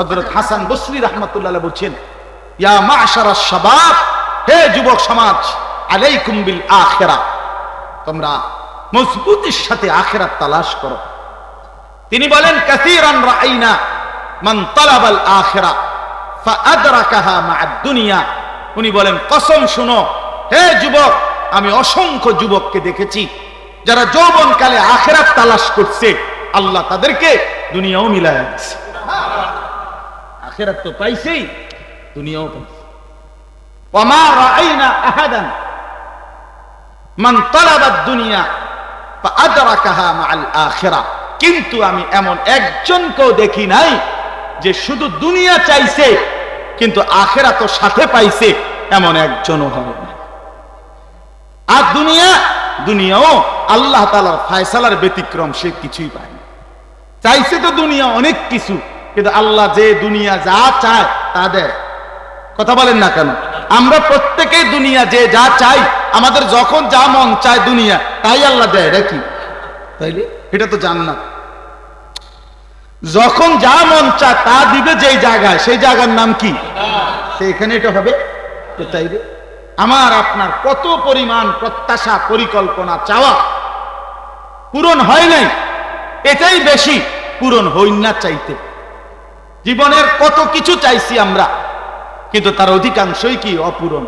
হজরত হাসান বসরি রহমতুল্লাহ বলছেন, ইয়া মাশারা শাবাব হে যুবক সমাজ, আলাইকুম বিল তোমরা মজবুতির সাথে তালাশ করো। তিনি বলেন রাআইনা মান তালাবাল ফাআদরাকাহা দুনিয়া। উনি বলেন, কসম শুনো, হে যুবক, আমি অসংখ্য যুবককে দেখেছি, যারা যৌবনকালে আখিরাত তালাশ করছে, আল্লাহ তাদেরকে দুনিয়াও মিলায় দিচ্ছে আখেরাত তো পাইছেই, দুনিয়াও পাইছে। ওমা আহাদান মান দুনিয়া কিন্তু আমি এমন একজনকেও দেখি নাই যে শুধু দুনিয়া চাইছে, কিন্তু আখেরা তো সাথে পাইছে, এমন একজনও হবে না। আর দুনিয়া, দুনিয়াও আল্লাহ তালার ফায়সালার ব্যতিক্রম সে কিছুই পায় না। চাইছে তো দুনিয়া অনেক কিছু কিন্তু আল্লাহ যে দুনিয়া যা চায় তা দেয়। কথা বলেন না কেন? আমরা প্রত্যেকেই দুনিয়া যে যা চাই আমাদের যখন যা মন চায় দুনিয়া তাই আল্লাহ দেয় নাকি তাইলে? এটা তো জান্নাত। যখন যা মন চায় তা দিবে যেই জায়গায় সেই জায়গার নাম কি? এখানে এটা হবে। তো তাইলে? আমার আপনার কত পরিমাণ প্রত্যাশা পরিকল্পনা চাওয়া পূরণ হয় নাই? এটাই বেশি পূরণ হই না চাইতে। জীবনের কত কিছু চাইছি আমরা, কিন্তু তার অধিকাংশই কি অপূরণ?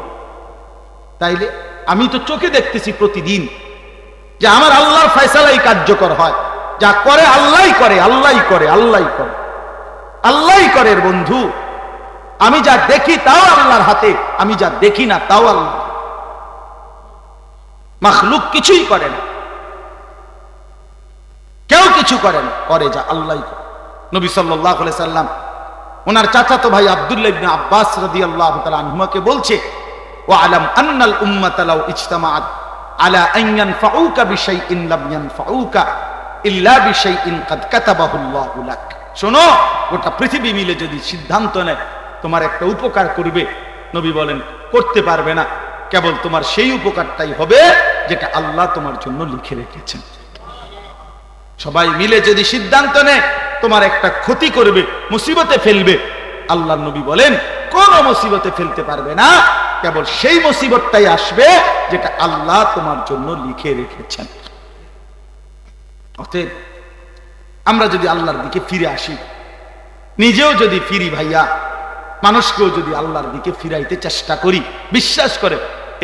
তাইলে আমি তো চোখে দেখতেছি প্রতিদিন যে আমার আল্লাহর ফয়সালাই কার্যকর হয়। যা করে আল্লাহই করে আল্লাহই করে আল্লাহই করে। আল্লাহই করে বন্ধু। আমি যা দেখি তাও আল্লাহর হাতে, আমি যা দেখি না তাও আল্লাহ মাখলুক কিছুই করে না। কেউ কিছু করে না, করে যা আল্লাহ নবী সাল্লাহ সাল্লাম ওনার চাচাতো ভাই আব্দুল্লাহ ইবনে আব্বাস রাদিয়াল্লাহু তাআলা আনহুমাকে বলছে ওয়া আলাম আন্নাল উম্মাতা লাউ ইজতামাআত আলা আন ইয়ানফাউকা বিশাইইন লাম ইয়ানফাউকা ইল্লা বিশাইইন কাদ কাতাবাহু আল্লাহু লাক। শোনো, গোটা পৃথিবী মিলে যদি সিদ্ধান্ত নেয়, তোমার একটা উপকার করবে। নবী বলেন, করতে পারবে না। কেবল তোমার সেই উপকারটাই হবে, যেটা আল্লাহ তোমার জন্য লিখে রেখেছেন। সবাই মিলে যদি সিদ্ধান্ত নেয় তোমার একটা ক্ষতি করবে, মুসিবতে ফেলবে। আল্লাহ নবী বলেন, কোন মুসিবতে ফেলতে পারবে না। কেবল সেই মুসিবতটাই আসবে যেটা আল্লাহ তোমার জন্য লিখে রেখেছেন। অতএব আমরা যদি আল্লাহর দিকে ফিরে আসি, নিজেও যদি ফিরি ভাইয়া, মানুষকেও যদি আল্লাহর দিকে ফিরাইতে চেষ্টা করি, বিশ্বাস করে,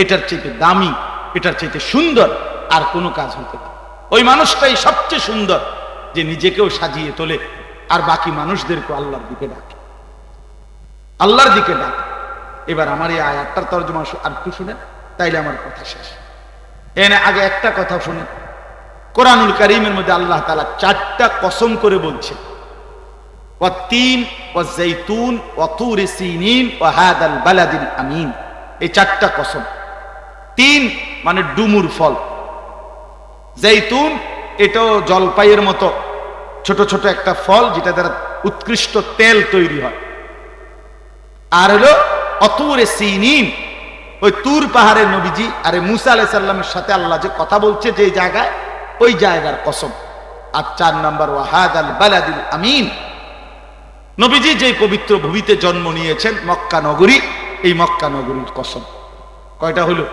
এটার চাইতে দামি, এটার চাইতে সুন্দর আর কোনো কাজ হতে পারে ওই মানুষটাই সবচেয়ে সুন্দর। যে নিজেকেও সাজিয়ে তোলে, আর বাকি মানুষদেরকে আল্লাহর দিকে ডাকে। আল্লাহর দিকে ডাকে। এবার আমার এই আয়াতটার তর্জমা আর একটু শুনেন, তাইলে আমার কথা শেষ। এনে আগে একটা কথা শুনেন। কোরআনুল করিমের মধ্যে আল্লাহ তালা চারটা কসম করে বলছে। ও ও আমিন। এই চারটা কসম। তিন মানে ডুমুর ফল। জৈতুন এটাও জলপাইয়ের মতো ছোট ছোট একটা ফল যেটা দ্বারা উৎকৃষ্ট তেল তৈরি হয়। আর হলো অতুরে সিনিন। ওই তুর পাহাড়ের নবীজি আরে মুসা আলাই সাল্লামের সাথে আল্লাহ যে কথা বলছে যে জায়গায়, ওই জায়গার কসম। আর চার নম্বর ওয়াহাদ আল বালাদিল আমিন। নবীজি যে পবিত্র ভূমিতে জন্ম নিয়েছেন মক্কা নগরী, এই মক্কা নগরীর কসম। কয়টা হলো?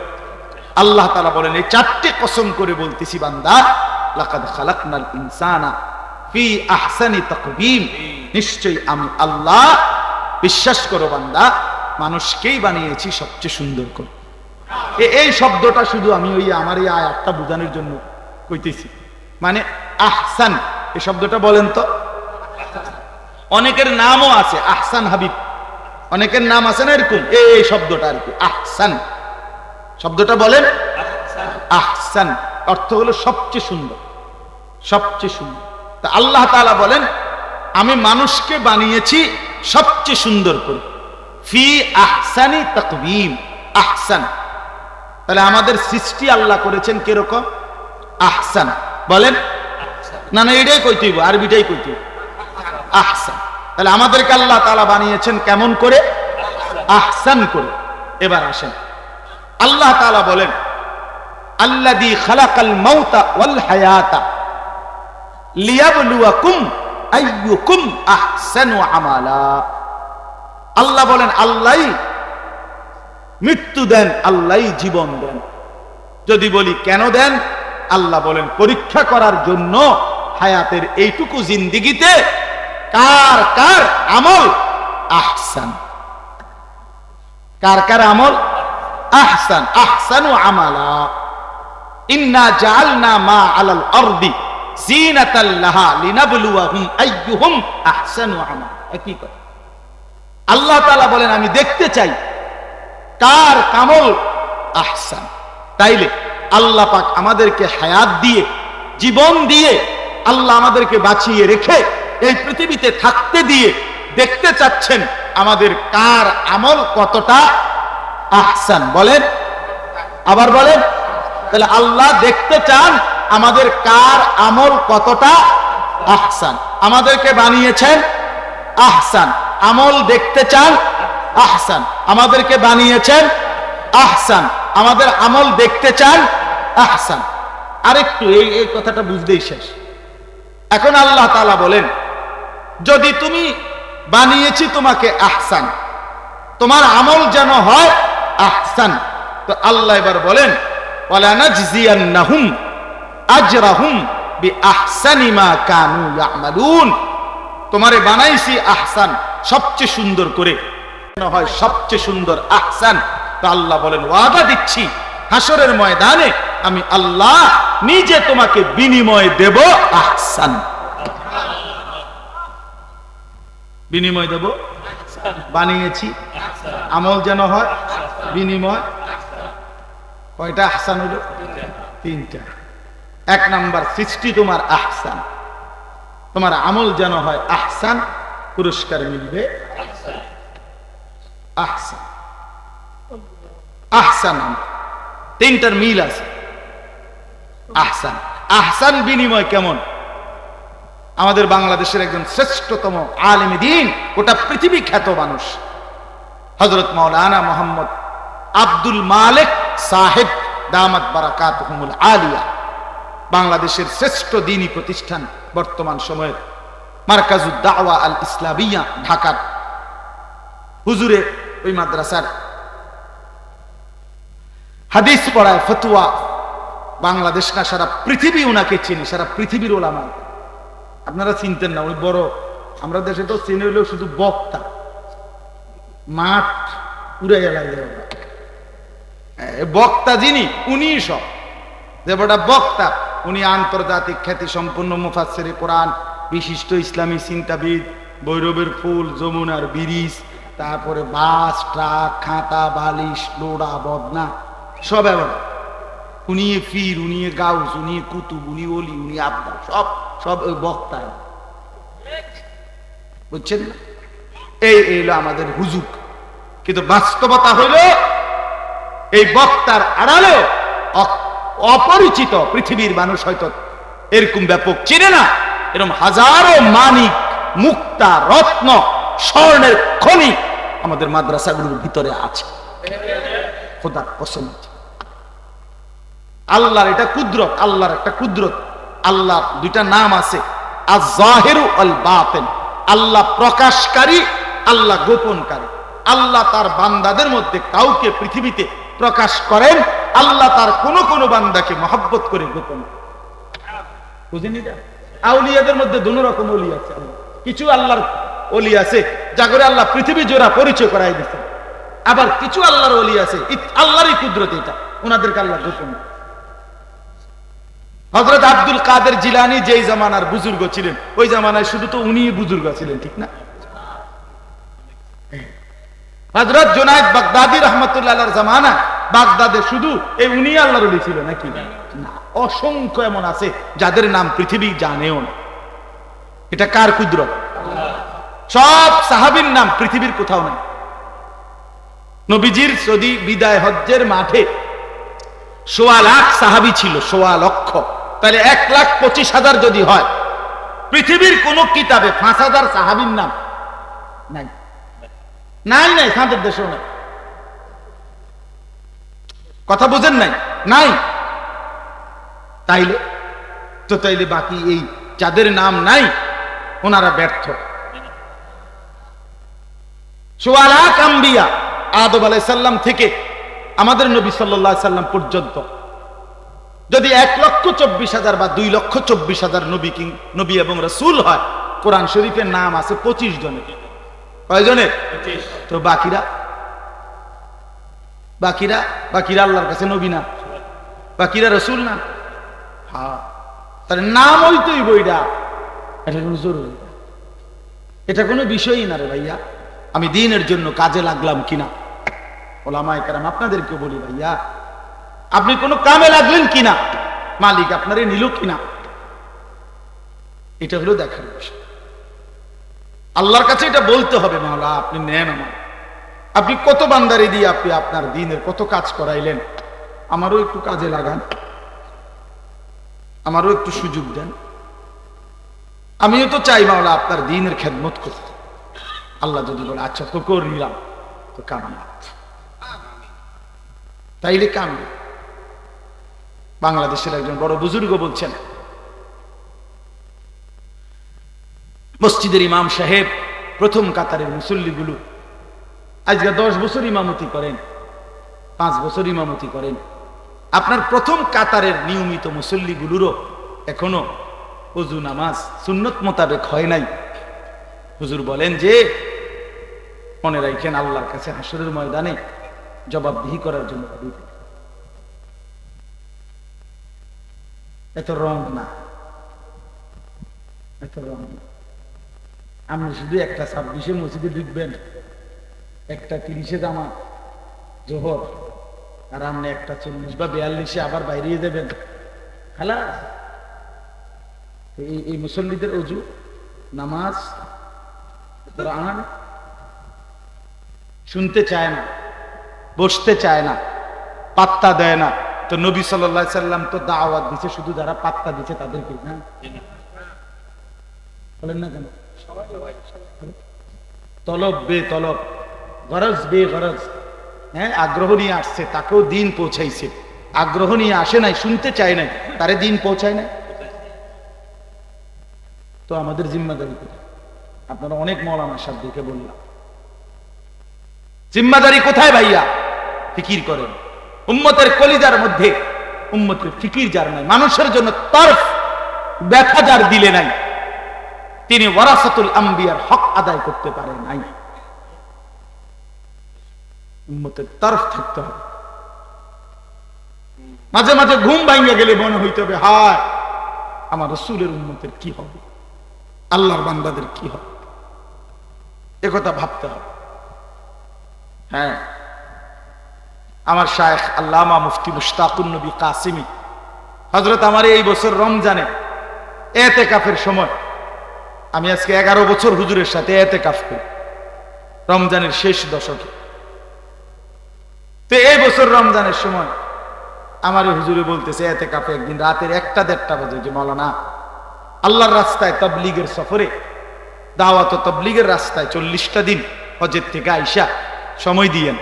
আল্লাহ তালা বলেন, এই চারটে কসম করে বলতেছি বান্দা লাকাদ খালাকনাল ইনসানা ফি আহসানি তাকবীম। আমি আল্লাহ, বিশ্বাস করো বান্দা, মানুষকেই বানিয়েছি সবচেয়ে সুন্দর করে। এই শব্দটা শুধু আমি ওই আমার এই আয়াতটা বোঝানোর জন্য কইতেছি। মানে আহসান এই শব্দটা বলেন তো? অনেকের নামও আছে, আহসান হাবিব। অনেকের নাম আছে না এরকম? এই শব্দটা আর কি, আহসান। শব্দটা বলেন? আহসান, অর্থ হলো সবচেয়ে সুন্দর। সবচেয়ে সুন্দর। তা আল্লাহ তালা বলেন, আমি মানুষকে বানিয়েছি সবচেয়ে সুন্দর করে। ফি আহসানি তকবিম, আহসান। তাহলে আমাদের সৃষ্টি আল্লাহ করেছেন কীরকম? আহসান। বলেন, না না, এটাই কইতেইব আরবিটাই কইতেইব আহসান। তাহলে আমাদেরকে আল্লাহ তালা বানিয়েছেন কেমন করে? আহসান করে। এবার আসেন। আল্লাহ তালা বলেন আল্লাদি খালাকাল মাউতা ওয়াল হায়াতা। আল্লাহ বলেন, আল্লাহ মৃত্যু দেন, আল্লাহ জীবন দেন। যদি বলি কেন দেন, আল্লাহ বলেন, পরীক্ষা করার জন্য হায়াতের এইটুকু জিন্দিগিতে কার কার আমল? আহসান। কার কার আমল? আহসান। আহসানু আমালা। ইন্না জাআলনা মা আলাল আরদি। আল্লাহ বলেন, আমি দেখতে চাই কার কামল আহসান। তাইলে আল্লাহ পাক আমাদেরকে হায়াত দিয়ে, জীবন দিয়ে আল্লাহ আমাদেরকে বাঁচিয়ে রেখে এই পৃথিবীতে থাকতে দিয়ে দেখতে চাচ্ছেন আমাদের কার আমল কতটা আহসান। বলেন, আবার বলেন, তাহলে আল্লাহ দেখতে চান আমাদের কার আমল কতটা? আহসান। আমাদেরকে বানিয়েছেন আহসান। আমল দেখতে চান আহসান। আমাদেরকে বানিয়েছেন আহসান। আমাদের আমল দেখতে চান আহসান। আরেকটু এই এই কথাটা বুঝতেই শেষ। এখন আল্লাহ তাআলা বলেন, যদি তুমি বানিয়েছি তোমাকে আহসান, তোমার আমল যেন হয় আহসান। তো আল্লাহ এবার বলেন, ওয়ালানাজজিয়ান্নাহুম আজরাহুম বিআহসানি মা কানু ইয়ামালুন। তোমারে বানাইছি আহসান, সবচেয়ে সুন্দর করে। হয় সবচেয়ে সুন্দর আহসান। তো আল্লাহ বলেন, ওয়াদা দিচ্ছি হাসরের ময়দানে আমি আল্লাহ নিজে তোমাকে বিনিময় দেব আহসান। বিনিময় দেব? বানিয়েছি। আমল যেন হয়, বিনিময়। কয়টা আহসান হলো? তিনটা। এক নাম্বার সৃষ্টি তোমার আহসান। তোমার আমল যেন হয় আহসান, পুরস্কার মিলবে আহসান। আহসান। তিনটার মিল আছে। আহসান। আহসান বিনিময় কেমন? আমাদের বাংলাদেশের একজন শ্রেষ্ঠতম আলিম দিন, গোটা পৃথিবী খ্যাত মানুষ। হজরত মৌলানা মোহাম্মদ আব্দুল মালিক সাহেব দামাত বারাকাত আলিয়া। বাংলাদেশের শ্রেষ্ঠ দিনী প্রতিষ্ঠান বর্তমান সময়ের মার্কাজুদ দাওয়া আল ইসলামিয়া ঢাকার। হুজুরে ওই মাদ্রাসার। হাদিস পড়ায় ফতুয়া। বাংলাদেশ না, সারা পৃথিবী ওনাকে চিনি, সারা পৃথিবীর ওলামা আপনারা চিনতেন না, উনি বড়। আমরা দেশে তো চিনে হলেও শুধু বক্তা। মাঠ উড়ে গেল বক্তা যিনি উনি সব। যে বড় বক্তা। উনি আন্তর্জাতিক খ্যাতি সম্পন্ন মুফাসসিরে কোরআন, বিশিষ্ট ইসলামী চিন্তাবিদ বৈরবের ফুল, যমুনার ব্রিজ, তারপরে বাস, ট্রাক, খাতা, বালিশ, লোড়া, বদনা, সব এবার উনি ফির উনি গাউস, উনি কুতুব, উনি অলি উনি আব্দা সব সব ওই বক্তা। বুঝছেন এই এলো আমাদের হুজুক কিন্তু বাস্তবতা হইল, এই বক্তার আড়ালেও অপরিচিত পৃথিবীর মানুষ হয়তো এরকম ব্যাপক চিনে না। এরকম হাজারো মানিক, মুক্তা, রত্ন, স্বর্ণের খনি আমাদের মাদ্রাসাগুলোর ভিতরে আছে। আল্লাহর এটা কুদরত, আল্লাহর একটা কুদরত। আল্লাহ দুইটা নাম আছে আল্লাহ প্রকাশকারী, আল্লাহ গোপনকারী। আল্লাহ তার বান্দাদের মধ্যে কাউকে পৃথিবীতে প্রকাশ করেন আল্লাহ তার কোন কোন বান্দাকে মহব্বত করে গোপন। বুঝেন আউলিয়াদের মধ্যে দুনো রকম অলি আছে কিছু আল্লাহর অলি আছে, যা করে আল্লাহ পৃথিবী জোড়া পরিচয় করাই দিচ্ছে আবার কিছু আল্লাহর অলি আছে আল্লাহরই কুদরত এটা ওনাদেরকে আল্লাহ গোপন। হজরত আব্দুল কাদের জিলানি যেই জামানার বুজুর্গ ছিলেন, ওই জামানায় শুধু তো উনি বুজুর্গ ছিলেন, ঠিক না? হজরত জোনায়দ বাগদাদি রহমতুল্লাহ জামানা বাগদাদে শুধু এই উনি আল্লাহর অলি ছিল নাকি? না। অসংখ্য এমন আছে যাদের নাম পৃথিবী জানেও না। এটা কার কুদরত? সব সাহাবীর নাম পৃথিবীর কোথাও নেই। নবীজির যদি বিদায় হজ্জের মাঠে সোয়া লাখ সাহাবি ছিল, সোয়া লক্ষ। তাহলে এক লাখ পঁচিশ হাজার যদি হয়, পৃথিবীর কোন কিতাবে পাঁচ হাজার সাহাবির নাম নাই। নাই নাই, তাদের দেশেও নাই। কথা বুঝেন নাই? নাই? তাইলে? তো তাইলে বাকি এই যাদের নাম নাই ওনারা ব্যর্থ। আদব আলাইসাল্লাম থেকে আমাদের নবী সাল্লাহ সাল্লাম পর্যন্ত যদি এক লক্ষ চব্বিশ হাজার বা দুই লক্ষ চব্বিশ হাজার নবী কিং নবী এবং রসুল হয় কোরআন শরীফের নাম আছে পঁচিশ জনের। কয়জনের? তো বাকিরা? বাকিরা বাকিরা আল্লাহর কাছে নবী না। বাকিরা রসুল না। হ্যাঁ। তাহলে নাম ওই তুই বইটা। এটা কোনো জরুরি না। এটা কোনো বিষয়ই না রে ভাইয়া। আমি দিনের জন্য কাজে লাগলাম কিনা? ওলামায় কারাম আপনাদেরকে বলি ভাইয়া, আপনি কোনো কামে লাগলেন কিনা? মালিক আপনারে নিল কিনা? এটা হলো দেখার বিষয়। আল্লাহর কাছে এটা বলতে হবে, মাওলা, আপনি নেন আমার আপনি কত বান্দারি দিয়ে আপনি আপনার দিনের কত কাজ করাইলেন? আমারও একটু কাজে লাগান। আমারও একটু সুযোগ দেন। আমিও তো চাই মাওলা আপনার দিনের খেদমত করতে। আল্লাহ যদি বলে আচ্ছা তো কর নিলাম। তো কামিয়াত তাইলে কামি বাংলাদেশের একজন বড় বুজুর্গ বলছেন, মসজিদের ইমাম সাহেব প্রথম কাতারের মুসল্লিগুলো আজকে দশ বছর ইমামতি করেন, পাঁচ বছর ইমামতি করেন। আপনার প্রথম কাতারের নিয়মিত মুসল্লিগুলোরও এখনও অজু নামাজ সুন্নত মোতাবেক হয় নাই। হুজুর বলেন যে, মনে রাখেন আল্লাহর কাছে হাসরের ময়দানে জবাবদিহি করার জন্য এত রং না। এত রং না। আপনি শুধু একটা ছাব্বিশে মসজিদে ঢুকবেন একটা তিরিশে জামা জোহর, আর আপনি একটা চল্লিশ বা বিয়াল্লিশে আবার বাইরে দেবেন। খালাস। এই মুসল্লিদের অজু, নামাজ শুনতে চায় না, বসতে চায় না, পাত্তা দেয় না। তো নবী সাল্লাহ সাল্লাম তো দাওয়াত দিছে, শুধু যারা পাত্তা দিছে তাদেরকে, না? বলেন না কেন? তলব বে তলব। গরজ বে গরজ হ্যাঁ আগ্রহ নিয়ে আসছে, তাকেও দিন পৌঁছাইছে। আগ্রহ নিয়ে আসে নাই, শুনতে চায় নাই, তারে দিন পৌঁছায় নাই। তো আমাদের জিম্মাদারি কোথায়? আপনারা অনেক মৌলানা সাহেবদেরকে বললাম। জিম্মাদারি কোথায় ভাইয়া? ফিকির করেন। উম্মতের কলিজার মধ্যে, উম্মতের ফিকির যার নাই, মানুষের জন্য তরফ ব্যথা যার দিলে নাই। তিনি ওয়ারাসাতুল আম্বিয়ার হক আদায় করতে পারেন নাই। উম্মতের তরফ থাকতে হবে। মাঝে মাঝে ঘুম ভাঙ্গে গেলে মনে হইতে হবে, হায়, আমার রসুলের উন্মতের কি হবে? আল্লাহর বান্দাদের কি হবে? একথা ভাবতে হবে। হ্যাঁ আমার শায়েখ আল্লামা মুফতি মুশতাকুন নবী কাসিমি হজরত আমার এই বছর রমজানে এতে কাফের সময়, আমি আজকে এগারো বছর হুজুরের সাথে এতে কাফ করি। রমজানের শেষ দশকে তো এই বছর রমজানের সময় আমার হুজুরে বলতেছে, এতে কাপে একদিন রাতের একটা দেড়টা বাজে যে মৌলানা আল্লাহর রাস্তায় তবলিগের সফরে, দাওয়াত তবলিগের রাস্তায় চল্লিশটা দিন হজের থেকে আইসা সময় দিয়েন।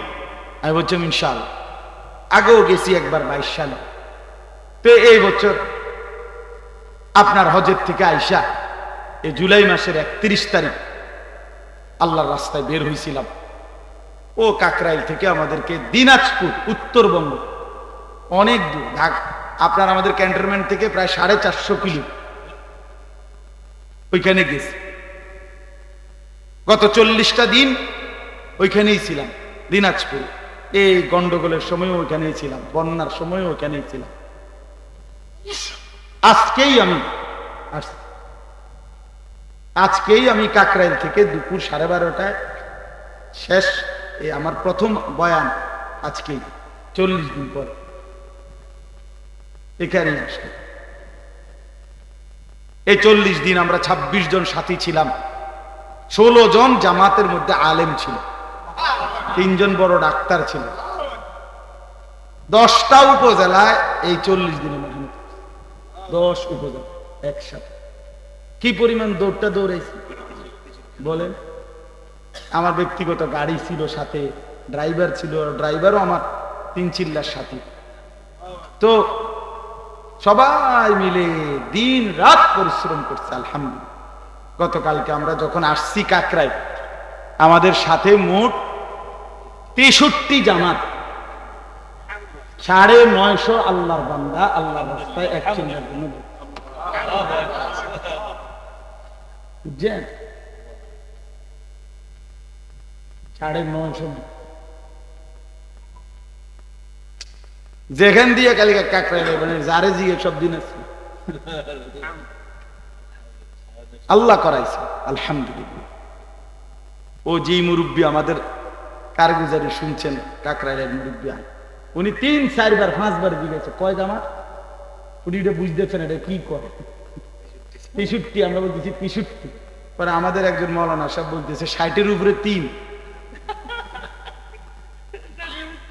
আমি বলছিলাম ইনশাল আগেও গেছি একবার বাইশ সালে। তো এই বছর আপনার হজের থেকে আইসা, এই জুলাই মাসের একত্রিশ তারিখ আল্লাহর রাস্তায় বের হয়েছিলাম ও কাকরাইল থেকে আমাদেরকে দিনাজপুর, উত্তরবঙ্গ, অনেক দূর আপনার আমাদের ক্যান্টনমেন্ট থেকে প্রায় সাড়ে চারশো কিলো ওইখানে গেছি। গত চল্লিশটা দিন ওইখানেই ছিলাম, দিনাজপুর। এই গন্ডগোলের সময় ওইখানেই ছিলাম, বন্যার সময় ওইখানেই ছিলাম। আজকেই আমি আজকেই আমি কাকরাইল থেকে দুপুর সাড়ে বারোটায় শেষ এই আমার প্রথম বয়ান আজকেই চল্লিশ দিন পর। এখানে আসলে এই চল্লিশ দিন আমরা ২৬ জন সাথী ছিলাম। ষোলো জন জামাতের মধ্যে আলেম ছিল। তিনজন বড় ডাক্তার ছিল। দশটা উপজেলায় এই চল্লিশ দিনে মেহনত। করছি। দশ উপজেলা একসাথে। কি পরিমাণ দৌড়টা দৌড়াইছি? বলেন। আমার ব্যক্তিগত গাড়ি ছিল সাথে ড্রাইভার ছিল ড্রাইভারও আমার তিন চিল্লার সাথে। তো সবাই মিলে দিন রাত পরিশ্রম করছে, আলহামদুলিল্লাহ। গতকালকে আমরা যখন আসছি কাকরাই আমাদের সাথে মোট তেষট্টি জামাত। সাড়ে নয়শো আল্লাহর বান্দা, আল্লাহর রাস্তায় এক চিন্তার জন্য সাড়ে নয়শো যেখান দিয়ে কালিকা মানে যারে জিগে সব দিন আছে। আল্লাহ করাইছে, আলহামদুলিল্লাহ। ও যে মুরব্বী আমাদের কারগুজারি শুনছেন কাকরাইলের মুরব্বী উনি তিন, চারবার, পাঁচবার জিগেছে কয় জামা উনি এটা বুঝতেছেন এটা কি করে? তেষট্টি, আমরা বলতেছি তেষট্টি। পরে আমাদের একজন মৌলানা সব বলতেছে, ষাটের উপরে তিন।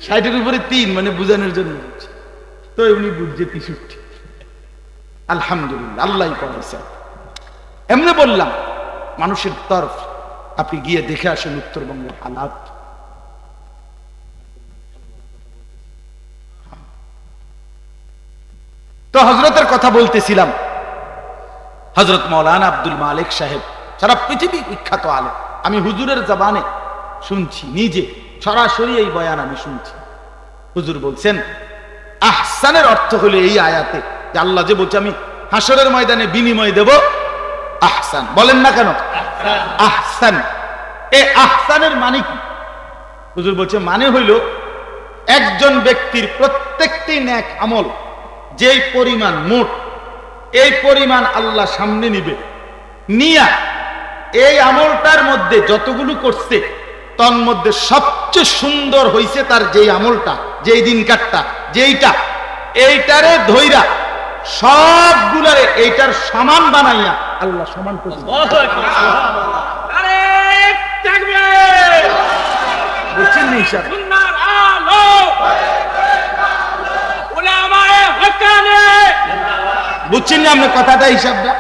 ষাটের উপরে তিন মানে বুঝানোর জন্য তো উনি বুঝছে তেষট্টি। আলহামদুলিল্লাহ আল্লাহ করেছে এমনি বললাম, মানুষের তরফ, আপনি গিয়ে দেখে আসেন উত্তরবঙ্গের হালাত। তো হজরতের কথা বলতেছিলাম। হজরত মৌলানা আব্দুল মালিক সাহেব, সারা পৃথিবী বিখ্যাত আলে আমি হুজুরের জবানে শুনছি, নিজে, সরাসরি এই বয়ান আমি শুনছি। হুজুর বলছেন, আহসানের অর্থ হলো এই আয়াতে যে আল্লাহ যে বলছে, আমি হাসরের ময়দানে বিনিময় দেব আহসান। বলেন না কেন? আহসান। এ আহসানের মানে কি? হুজুর বলছে মানে হইল একজন ব্যক্তির প্রত্যেকটি ন্যাক আমল, যেই পরিমাণ মোট, এই পরিমাণ আল্লাহ সামনে নিবে। নিয়া, এই আমলটার মধ্যে যতগুলো করছে তন্মধ্যে সবচেয়ে সুন্দর হইছে তার যেই আমলটা যেই দিনকারটা যেইটা। এইটারে ধৈরা সবগুলারে এইটার সমান বানাইয়া আল্লাহ সমান করে বুঝছেন না হিসাব সুন্নার আলো। বুঝছেন না আপনার কথাটা হিসাবটা?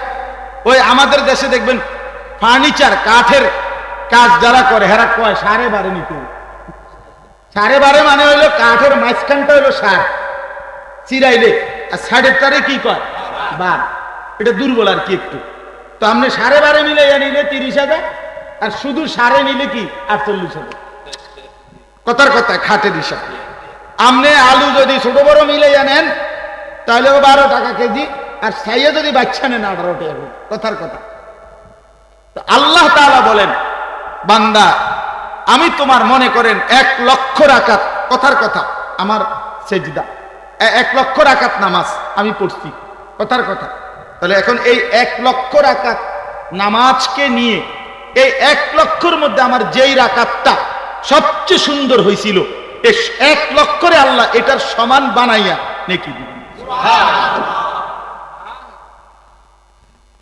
ওই আমাদের দেশে দেখবেন ফার্নিচার কাঠের কাজ যারা করে, হেরা কয় সাড়ে বারে নিতে। সাড়ে বারে মানে হইল কাঠের মাঝখানটা হইল সার। চিরাইলে, আর সাড়ে তারে কি কয়? বার এটা দুর্বল আর কি একটু। তো আপনি সাড়ে বারে মিলে নিলে তিরিশ হাজার, আর শুধু সাড়ে নিলে কি? আটচল্লিশ হাজার। কথার কথা খাটে হিসাব। আপনি আলু যদি ছোট বড় মিলে জানেন তাহলে বারো টাকা কেজি, আর সাইয়ে যদি বাচ্চা নেন, আঠারো টাকা কথার কথা। আল্লাহ তাআলা বলেন বান্দা, আমি তোমার মনে করেন এক লক্ষ রাকাত, কথার কথা, আমার সেজদা। এক লক্ষ রাকাত নামাজ আমি পড়ছি, কথার কথা। তাহলে এখন এই এক লক্ষ রাকাত নামাজকে নিয়ে, এই এক লক্ষর মধ্যে আমার যেই রাকাতটা সবচেয়ে সুন্দর হয়েছিল এক লক্ষরে আল্লাহ এটার সমান বানাইয়া নেকি দিবেন।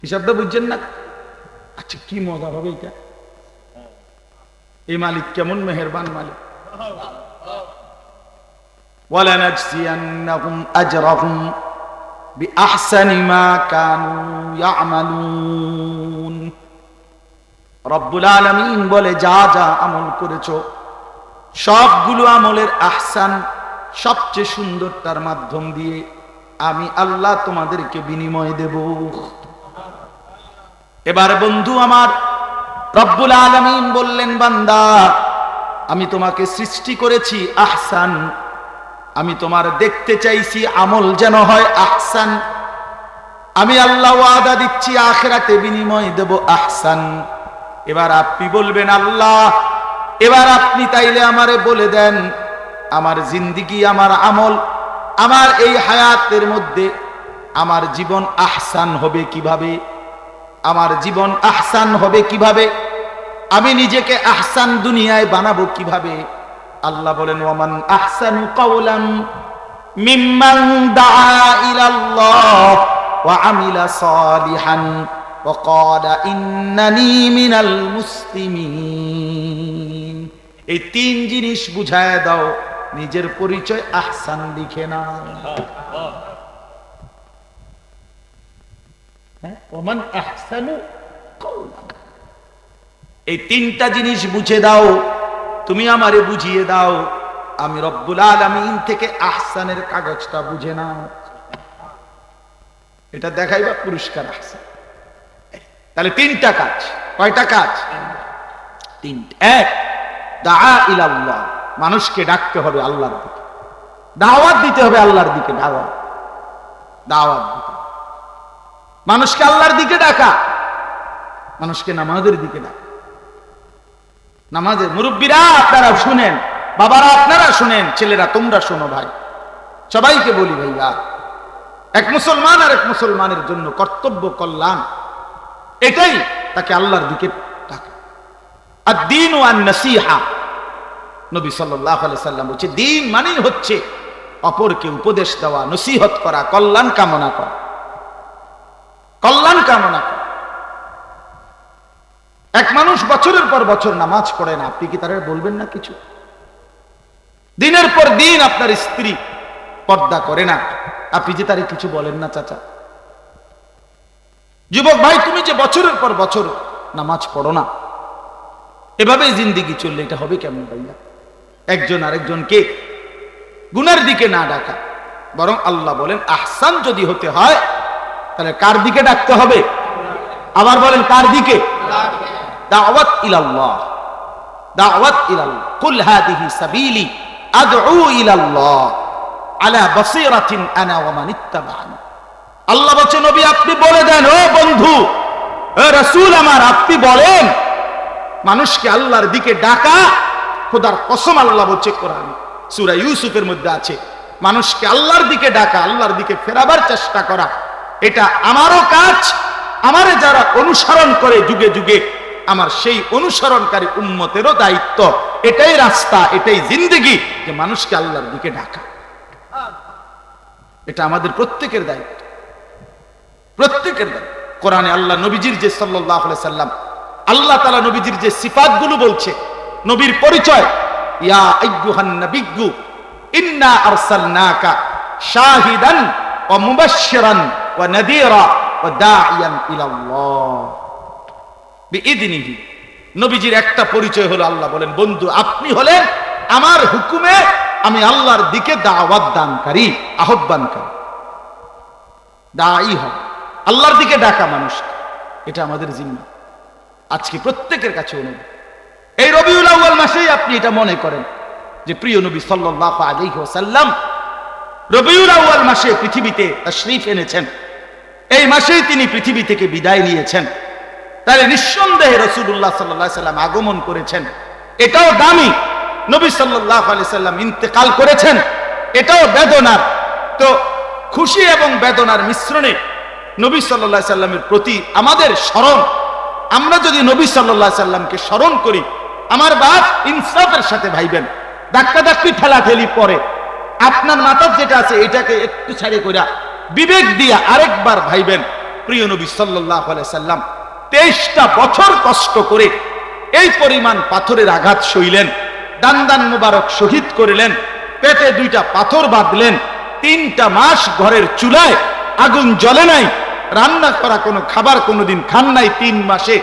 হিসাবটা বুঝছেন না? আচ্ছা কি মজা হবে এটা? এই মালিক কেমন মেহেরবান মালিক ولنجزينهم أجرهم بأحسن ما كانوا يعملون রব্বুল আলমিন বলে যা যা আমল করেছো সবগুলো আমলের আহসান সবচেয়ে সুন্দরটার মাধ্যম দিয়ে আমি আল্লাহ তোমাদেরকে বিনিময় দেব এবার বন্ধু আমার রব্বুল আলমিন বললেন, বান্দা, আমি তোমাকে সৃষ্টি করেছি আহসান। আমি তোমার দেখতে চাইছি আমল যেন হয় আহসান। আমি আল্লাহ আদা দিচ্ছি, আখেরাতে বিনিময় দেব আহসান। এবার আপনি বলবেন, আল্লাহ, এবার আপনি তাইলে আমারে বলে দেন, আমার জিন্দিগি, আমার আমল, আমার এই হায়াতের মধ্যে আমার জীবন আহসান হবে কীভাবে? আমার জীবন আহসান হবে কীভাবে? আমি নিজেকে আহসান দুনিয়ায় বানাবো কীভাবে? আল্লাহ বলেন ওমান আহসানু কাওলাম মিম্মান দাআ ইলাল্লাহ ওয়া আমিলা সালিহান ওয়া ক্বালা ইন্নানি মিনাল মুসলিমিন। এই তিন জিনিস বুঝায় দাও, নিজের পরিচয় আহসান লিখে না। হ্যাঁ? ওমান আহসানু কাওলাম এই তিনটা জিনিস বুঝে দাও, তুমি আমারে বুঝিয়ে দাও। আমি রব্বুল আলমিন থেকে আহসানের কাগজটা বুঝে নাও। এটা দেখাইবা পুরস্কার আহসান। তাহলে তিনটা কাজ। কয়টা কাজ? তিনটা। এক দা মানুষকে ডাকতে হবে আল্লাহর দিকে। দাওয়াত দিতে হবে আল্লাহর দিকে, দাওয়াত। দাওয়াত দিতে। মানুষকে আল্লাহর দিকে ডাকা। মানুষকে নামাজের দিকে ডাকা। নামাজের মুরব্বীরা আপনারা শুনেন, বাবারা আপনারা শুনেন, ছেলেরা তোমরা শোনো ভাই। সবাইকে বলি ভাইয়া, এক মুসলমান আর এক মুসলমানের জন্য কর্তব্য কল্যাণ, এটাই তাকে আল্লাহর দিকে আর দিন ও আর নসিহা, নবী সাল্লাহ সাল্লাম বলছে, দিন মানেই হচ্ছে অপরকে উপদেশ দেওয়া, নসিহত করা, কল্যাণ কামনা করা। কল্যাণ কামনা করা। এক মানুষ বছরের পর বছর নামাজ পড়ে না, আপনি কি তারা বলবেন না কিছু? দিনের পর দিন আপনার স্ত্রী পর্দা করে না, আপনি যে তারে কিছু বলেন না চাচা? যুবক ভাই, তুমি যে বছরের পর বছর নামাজ পড়ো না, এভাবেই জিন্দিগি চললে এটা হবে কেমন ভাইয়া? একজন আরেকজনকে গুনার দিকে না ডাকা, বরং আল্লাহ বলেন, আহসান যদি হতে হয়, তাহলে কার দিকে ডাকতে হবে? আবার বলেন, কার দিকে? দাওয়াত ইলাল্লাহ। দাওয়াত ইলাল্লাহ। কুল হাদিহি সাবিলি, আদউ ইলাল্লাহ। আলা বাসীরাতিন আনা ওয়া মান ইত্তাবা'আনি। আল্লাহ বলছে, নবী, আপনি বলে দেন, ও বন্ধু ও রাসূল আমার, আপনি বলেন, মানুষকে আল্লাহর দিকে ডাকা, খোদার কসম আল্লাহ বলছে কোরআন। সূরা ইউসুফের মধ্যে আছে, মানুষকে আল্লাহর দিকে ডাকা, আল্লাহর দিকে ফেরাবার চেষ্টা করা। এটা আমারও কাজ, আমারে যারা অনুসরণ করে যুগে যুগে আমার সেই অনুসরণকারী উম্মতেরও দায়িত্ব। এটাই রাস্তা, এটাই জিন্দগি যে মানুষকে আল্লাহর দিকে ডাকা। এটা আমাদের প্রত্যেকের দায়িত্ব। প্রত্যেকের দায়িত্ব। কোরআনে আল্লাহ নবীজির যে সাল্লাহ সাল্লাম, আল্লাহ তালা নবীজির যে সিফাতগুলো বলছে, নবীর পরিচয়, ইয়া আইয়ুহান নাবিয়্যু, ইন্না আরসালনাকা শাহিদান ওয়া মুবাশশিরান ওয়া নাদীরা ওয়া দাঈয়ান ইলাল্লাহ। নবীজির একটা পরিচয় হলো আল্লাহ বলেন, বন্ধু, আপনি হলেন আমার হুকুমে আমি আল্লাহর দিকে দাওয়াত দানকারী, আহ্বানকারী। দায়ী হবে আল্লাহর দিকে ডাকা মানুষ, এটা আমাদের জিম্মা। আজকে প্রত্যেকের কাছে অনুভব এই রবিউল আউ্য়াল মাসেই আপনি এটা মনে করেন যে, প্রিয় নবী সাল্লাল্লাহু আলাইহি ওয়াসাল্লাম রবিউল আউ্য়াল মাসে পৃথিবীতে তশরিফ এনেছেন। এই মাসেই তিনি পৃথিবী থেকে বিদায় নিয়েছেন। তাহলে নিঃসন্দেহে রসুল্লাহ সাল্লাহ সাল্লাম আগমন করেছেন। এটাও দামি। নবী সাল্লাহ আলি সাল্লাম ইন্তেকাল করেছেন। এটাও বেদনার। তো খুশি এবং বেদনার মিশ্রণে নবী সাল্লাহ সাল্লামের প্রতি আমাদের স্মরণ। আমরা যদি নবী সাল্লাহ সাল্লামকে স্মরণ করি, আমার বাপ ইনসাফের সাথে ভাইবেন। ধাক্কা ধাক্কি ঠেলা ঠেলি পরে। আপনার মাথার যেটা আছে এটাকে একটু ছাড়ি কইরা বিবেক দিয়া আরেকবার ভাইবেন। প্রিয় নবী সাল্লাহ সাল্লাম তেইশটা বছর কষ্ট করে এই পরিমাণ পাথরের আঘাত সইলেন দান মুবারক শহীদ করিলেন, পেটে দুইটা পাথর বাঁধলেন, তিনটা মাস ঘরের চুলায় আগুন জ্বলে নাই, রান্না করা কোনো খাবার কোনোদিন খান নাই, তিন মাসে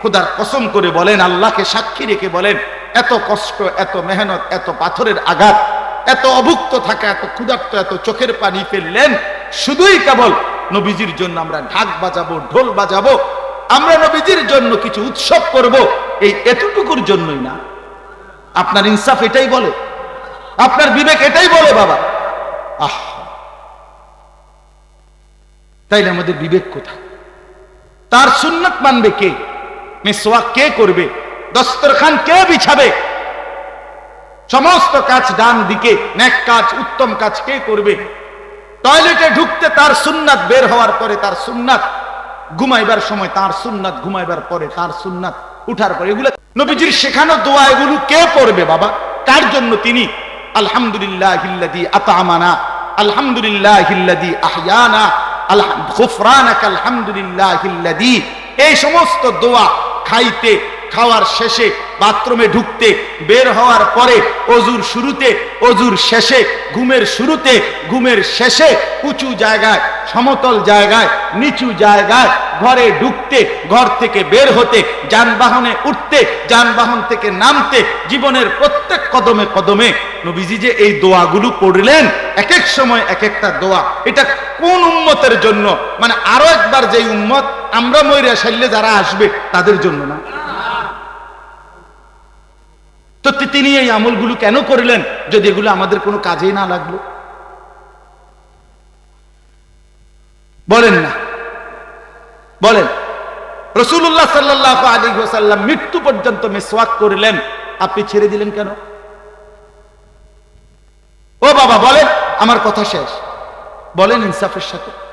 খোদার কসম করে বলেন, আল্লাহকে সাক্ষী রেখে বলেন, এত কষ্ট, এত মেহনত, এত পাথরের আঘাত, এত অভুক্ত থাকা, এত ক্ষুধার্ত, এত চোখের পানি ফেললেন, শুধুই কেবল নবীজির জন্য আমরা ঢাক বাজাবো, ঢোল বাজাবো আমরা নবীজির জন্য কিছু উৎসব করব, এই এতটুকুর জন্যই না। আপনার ইনসাফ এটাই বলে, আপনার বিবেক এটাই বলে বাবা। আহ! তাইলে আমাদের বিবেক কোথায়? তার সুন্নত মানবে কে? মেসোয়াক কে করবে? দস্তরখান কে বিছাবে? সমস্ত কাজ ডান দিকে, নেক কাজ, উত্তম কাজ কে করবে? টয়লেটে ঢুকতে তার সুন্নাত বের হওয়ার পরে তার সুন্নাত ঘুমাইবার সময়, তার সুন্নাত ঘুমাইবার পরে, তার সুন্নাত উঠার পরে, এগুলো নবীজির শেখানো দোয়া এগুলো কে পড়বে বাবা? কার জন্য তিনি আলহামদুলিল্লাহ হিল্লাদি আতামানা আলহামদুলিল্লাহ হিল্লাদি এই সমস্ত দোয়া খাইতে খাওয়ার শেষে বাথরুমে ঢুকতে বের হওয়ার পরে অজুর শুরুতে, অজুর শেষে, ঘুমের শুরুতে, ঘুমের শেষে উঁচু জায়গায়, সমতল জায়গায়, নিচু জায়গায় ঘরে ঢুকতে, ঘর থেকে বের হতে, যানবাহনে উঠতে, যানবাহন থেকে নামতে, জীবনের প্রত্যেক কদমে কদমে নবীজি যে এই দোয়াগুলো পড়লেন এক এক সময় এক একটা দোয়া, এটা কোন উম্মতের জন্য? মানে আরও একবার যে উম্মত আমরা ময়রা সাইলে যারা আসবে, তাদের জন্য না। তি- তিনি এই আমলগুলো কেন করলেন? যদি এগুলো আমাদের কোনো কাজেই না লাগল। বলেন না। বলেন রসুল্লাহ সাল্লাহ আলী সাল্লাম মৃত্যু পর্যন্ত মেসওয়াক করলেন, আপনি ছেড়ে দিলেন কেন? ও বাবা, বলেন, আমার কথা শেষ। বলেন ইনসাফের সাথে।